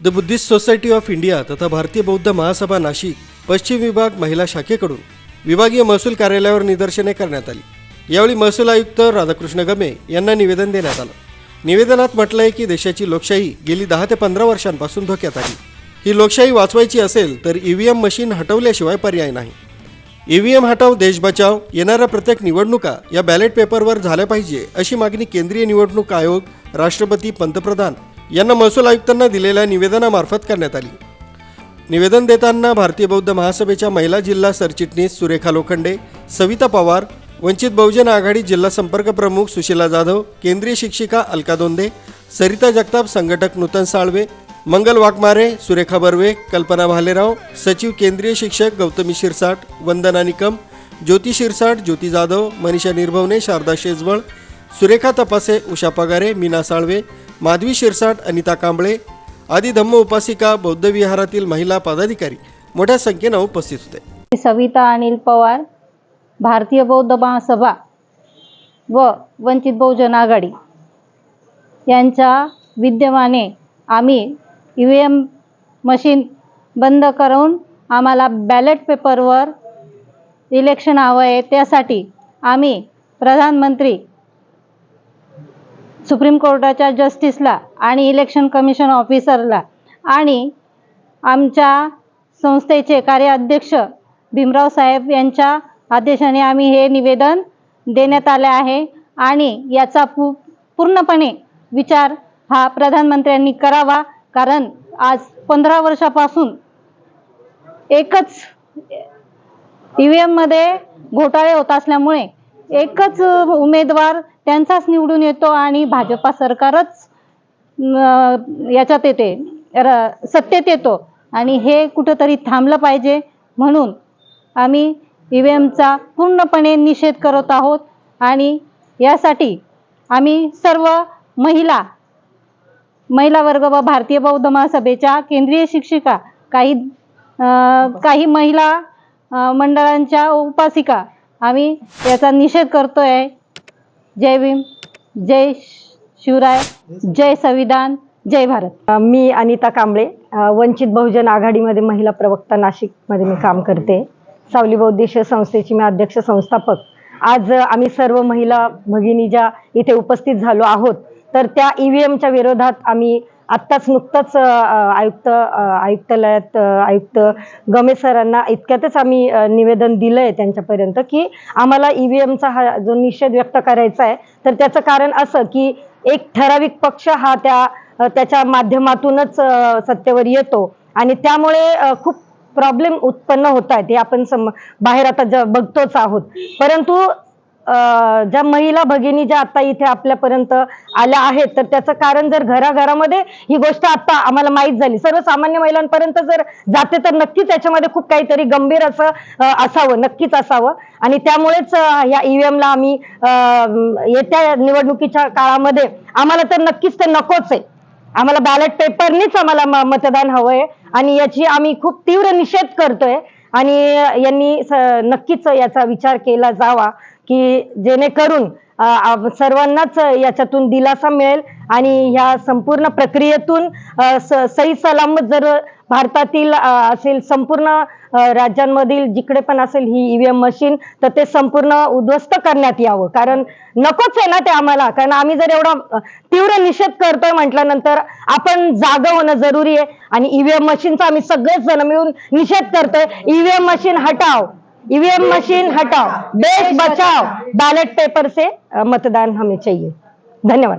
The Buddhist society of India तथा भारतीय बौद्ध महासभा नाशिक पश्चिम विभाग महिला शाखेकडून विभागीय महसूल कार्यालयावर निदर्शने करण्यात आली. यावेळी महसूल आयुक्त राधाकृष्ण गमे यांना निवेदन देण्यात आलं. निवेदनात म्हटलं आहे की देशाची लोकशाही गेली दहा ते पंधरा वर्षांपासून धोक्यात आली. ही लोकशाही वाचवायची असेल तर ईव्हीएम मशीन हटवल्याशिवाय पर्याय नाही. ईव्हीएम हटाव देश बचाव येणाऱ्या प्रत्येक निवडणुका या बॅलेट पेपरवर झाल्या पाहिजे अशी मागणी केंद्रीय निवडणूक आयोग राष्ट्रपती पंतप्रधान यांना महसूल आयुक्तांना दिलेल्या निवेदनामार्फत करण्यात आली. निवेदन देताना भारतीय बौद्ध महासभेच्या महिला जिल्हा सरचिटणीस सुरेखा लोखंडे सविता पवार वंचित बहुजन आघाडी जिल्हा संपर्क प्रमुख सुशीला जाधव केंद्रीय शिक्षिका अलका दोंदे सरिता जगताप संघटक नूतन साळवे मंगल वाघमारे सुरेखा बर्वे कल्पना भालेराव सचिव केंद्रीय शिक्षक गौतमी शिरसाट वंदना निकम ज्योती शिरसाट ज्योती जाधव मनीषा निर्भवने शारदा शेजवळ सुरेखा तपासे उषा पगारे मीना साळवे माधवी शिरसाट अनिता कांबळे आदी धम्म उपासिका बौद्ध विहारातील महिला पदाधिकारी मोठ्या संख्येनं उपस्थित होते. सविता अनिल पवार भारतीय बौद्ध महासभा व वंचित बहुजन आघाडी यांच्या विद्यमाने आम्ही ई व्ही एम मशीन बंद करून आम्हाला बॅलेट पेपरवर इलेक्शन हवं आहे त्यासाठी आम्ही प्रधानमंत्री सुप्रीम कोर्टाच्या जस्टिसला आणि इलेक्शन कमिशन ऑफिसरला आणि आमच्या संस्थेचे कार्याध्यक्ष भीमराव साहेब यांच्या आदेशाने आम्ही हे निवेदन देण्यात आले आहे. आणि याचा पू पूर्णपणे विचार हा प्रधानमंत्र्यांनी करावा कारण आज पंधरा वर्षापासून एकच ई व्ही एममध्ये घोटाळे होत असल्यामुळे एकच उमेदवार त्यांचाच निवडून येतो आणि भाजपा सरकारच याच्यात येते र- सत्तेत येतो. आणि हे कुठंतरी थांबलं पाहिजे म्हणून आम्ही ई व्ही एमचा पूर्णपणे निषेध करत आहोत आणि यासाठी आम्ही सर्व महिला महिला वर्ग व भारतीय बौद्ध महासभेच्या केंद्रीय शिक्षिका काही काही महिला मंडळांच्या उपासिका आम्ही याचा निषेध करतोय. जय भीम जय शिवराय जय संविधान जय भारत. मी अनिता कांबळे वंचित बहुजन आघाडीमध्ये महिला प्रवक्ता नाशिकमध्ये मी काम करते. सावली बौद्धिश संस्थेची मी अध्यक्ष संस्थापक. आज आम्ही सर्व महिला भगिनी ज्या इथे उपस्थित झालो आहोत तर त्या ई व्ही एमच्या विरोधात आम्ही आत्ताच नुकतंच आयुक्त आयुक्तालयात आयुक्त गमे सरांना इतक्यातच आम्ही निवेदन दिलं आहे त्यांच्यापर्यंत की आम्हाला ई व्ही एमचा हा जो निषेध व्यक्त करायचा आहे तर त्याचं कारण असं की एक ठराविक पक्ष हा त्या त्याच्या माध्यमातूनच सत्तेवर येतो. आणि त्यामुळे खूप प्रॉब्लेम उत्पन्न होत आहेत हे आपण सम बाहेर आता ज बघतोच आहोत. परंतु ज्या महिला भगिनी ज्या आता इथे आपल्यापर्यंत आल्या आहेत तर त्याचं कारण जर घराघरामध्ये ही गोष्ट आता आम्हाला माहीत झाली. सर्वसामान्य महिलांपर्यंत जर जाते तर नक्कीच त्याच्यामध्ये खूप काहीतरी गंभीर असं असावं नक्कीच असावं. आणि त्यामुळेच या ईव्हीएमला आम्ही येत्या निवडणुकीच्या काळामध्ये आम्हाला तर नक्कीच ते नकोच आहे. आम्हाला बॅलेट पेपरनीच आम्हाला मतदान हवंय. आणि याची आम्ही खूप तीव्र निषेध करतोय. आणि यांनी स- नक्कीच याचा विचार केला जावा की जेणेकरून सर्वांनाच याच्यातून दिलासा मिळेल. आणि ह्या संपूर्ण प्रक्रियेतून स- सही सलामत जर भारतातील असेल संपूर्ण राज्यांमधील जिकडे पण असेल ही ईव्हीएम मशीन तर ते संपूर्ण उद्ध्वस्त करण्यात यावं. कारण नकोच आहे ना ते आम्हाला. कारण आम्ही जर एवढा तीव्र निषेध करतोय म्हटल्यानंतर आपण जागा होणं जरुरी आहे. आणि ईव्हीएम मशीनचा आम्ही सगळेच जण मिळून निषेध करतोय ईव्हीएम मशीन हटाव. ईवीएम मशीन हटाओ देश बचाओ बैलेट पेपर से मतदान हमें चाहिए धन्यवाद.